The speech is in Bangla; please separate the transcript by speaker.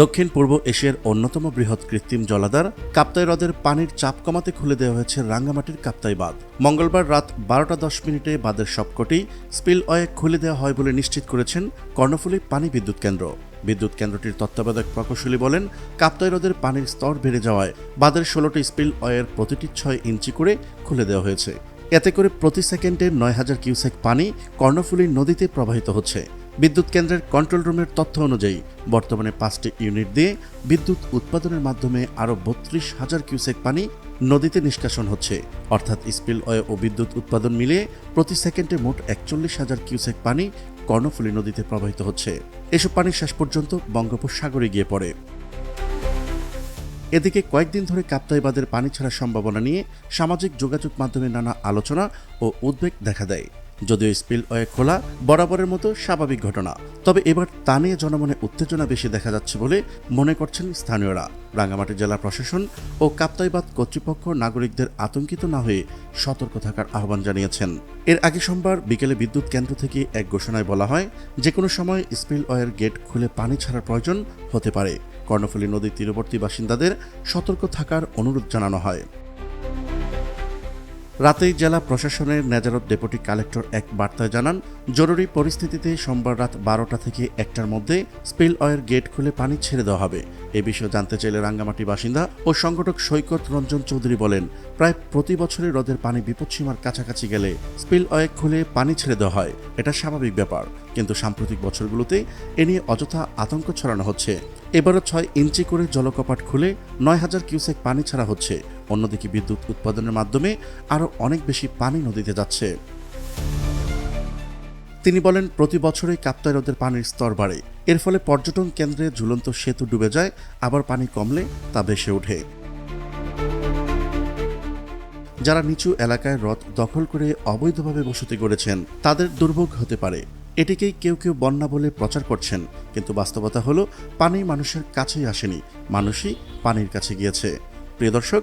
Speaker 1: দক্ষিণ পূর্ব এশিয়ার অন্যতম বৃহৎ কৃত্রিম জলাধার কাপ্তাই হ্রদের পানির চাপ কমাতে খুলে দেওয়া হয়েছে রাঙ্গামাটির কাপ্তাই বাঁধ। মঙ্গলবার রাত বারোটা দশ মিনিটে বাঁধের সবকটি স্পিল অয়ে খুলে দেওয়া হয় বলে নিশ্চিত করেছেন কর্ণফুলী পানি বিদ্যুৎ কেন্দ্র। বিদ্যুৎ কেন্দ্রটির তত্ত্বাবধায়ক প্রকৌশলী বলেন, কাপ্তাই হ্রদের পানির স্তর বেড়ে যাওয়ায় বাঁধের ষোলোটি স্পিল অয়ের প্রতিটি ছয় ইঞ্চি করে খুলে দেওয়া হয়েছে। এতে করে প্রতি সেকেন্ডে নয় হাজার কিউসেক পানি কর্ণফুলী নদীতে প্রবাহিত হচ্ছে। বিদ্যুৎ কেন্দ্রের কন্ট্রোল রুমের তথ্য অনুযায়ী, বর্তমানে পাঁচটি ইউনিট দিয়ে বিদ্যুৎ উৎপাদনের মাধ্যমে আরও বত্রিশ হাজার কিউসেক পানি নদীতে নিষ্কাশন হচ্ছে। অর্থাৎ স্পিল অয়ে ও বিদ্যুৎ উৎপাদন মিলিয়ে প্রতি সেকেন্ডে মোট একচল্লিশ হাজার কিউসেক পানি কর্ণফুলী নদীতে প্রবাহিত হচ্ছে। এসব পানি শেষ পর্যন্ত বঙ্গোপসাগরে গিয়ে পড়ে। এদিকে কয়েকদিন ধরে কাপ্তাই বাঁধের পানি ছাড়ার সম্ভাবনা নিয়ে সামাজিক যোগাযোগ মাধ্যমে নানা আলোচনা ও উদ্বেগ দেখা দেয়। যদিও স্পিল ওয়ে খোলা, বরাবরের মতো স্বাভাবিক ঘটনা। তবে এবার তা নিয়ে জনমনে উত্তেজনা বেশি দেখা যাচ্ছে বলে মনে করছেন স্থানীয়রা। রাঙ্গামাটি জেলা প্রশাসন ও কাপ্তাইবাদ কর্তৃপক্ষ নাগরিকদের আতঙ্কিত না হয়ে সতর্ক থাকার আহ্বান জানিয়েছেন। এর আগে সোমবার বিকেলে বিদ্যুৎ কেন্দ্র থেকে এক ঘোষণায় বলা হয় যে কোনো সময় স্পিল ওয়ের গেট খুলে পানি ছাড়ার প্রয়োজন হতে পারে। কর্ণফুলী নদীর তীরবর্তী বাসিন্দাদের সতর্ক থাকার অনুরোধ জানানো হয়। রাতেই জেলা প্রশাসনের নেজারত ডেপুটি কালেক্টর এক বার্তায় জানান, জরুরি পরিস্থিতিতে সোমবার রাত বারোটা থেকে একটার মধ্যে স্পিল অয়ের গেট খুলে পানি ছেড়ে দেওয়া হবে। এ বিষয়ে জানতে চাইলে রাঙ্গামাটি বাসিন্দা ও সংগঠক সৈকত রঞ্জন চৌধুরী বলেন, প্রায় প্রতি বছরই হ্রদের পানি বিপদসীমার কাছাকাছি গেলে স্পিল অয়েক খুলে পানি ছেড়ে দেওয়া হয়। এটা স্বাভাবিক ব্যাপার। কিন্তু সাম্প্রতিক বছরগুলোতে এ নিয়ে অযথা আতঙ্ক ছড়ানো হচ্ছে। এবারও ছয় ইঞ্চি করে জলকপাট খুলে নয় হাজার কিউসেক পানি ছাড়া হচ্ছে। অন্যদিকে বিদ্যুৎ উৎপাদনের মাধ্যমে আরও অনেক বেশি পানি নদীতে যাচ্ছে। তিনি বলেন, প্রতি বছরই কাপ্তাই হ্রদের পানির স্তর বাড়ে। এর ফলে পর্যটন কেন্দ্রে ঝুলন্ত সেতু ডুবে যায়, আবার পানি কমলে তা ভেসে ওঠে। যারা নিচু এলাকায় হ্রদ দখল করে অবৈধভাবে বসতি করেছেন তাদের দুর্ভোগ হতে পারে। এটিকেই কেউ কেউ বন্যা বলে প্রচার করছেন, কিন্তু বাস্তবতা হলো, পানি মানুষের কাছেই আসেনি, মানুষই পানির কাছে গিয়েছে। প্রিয় দর্শক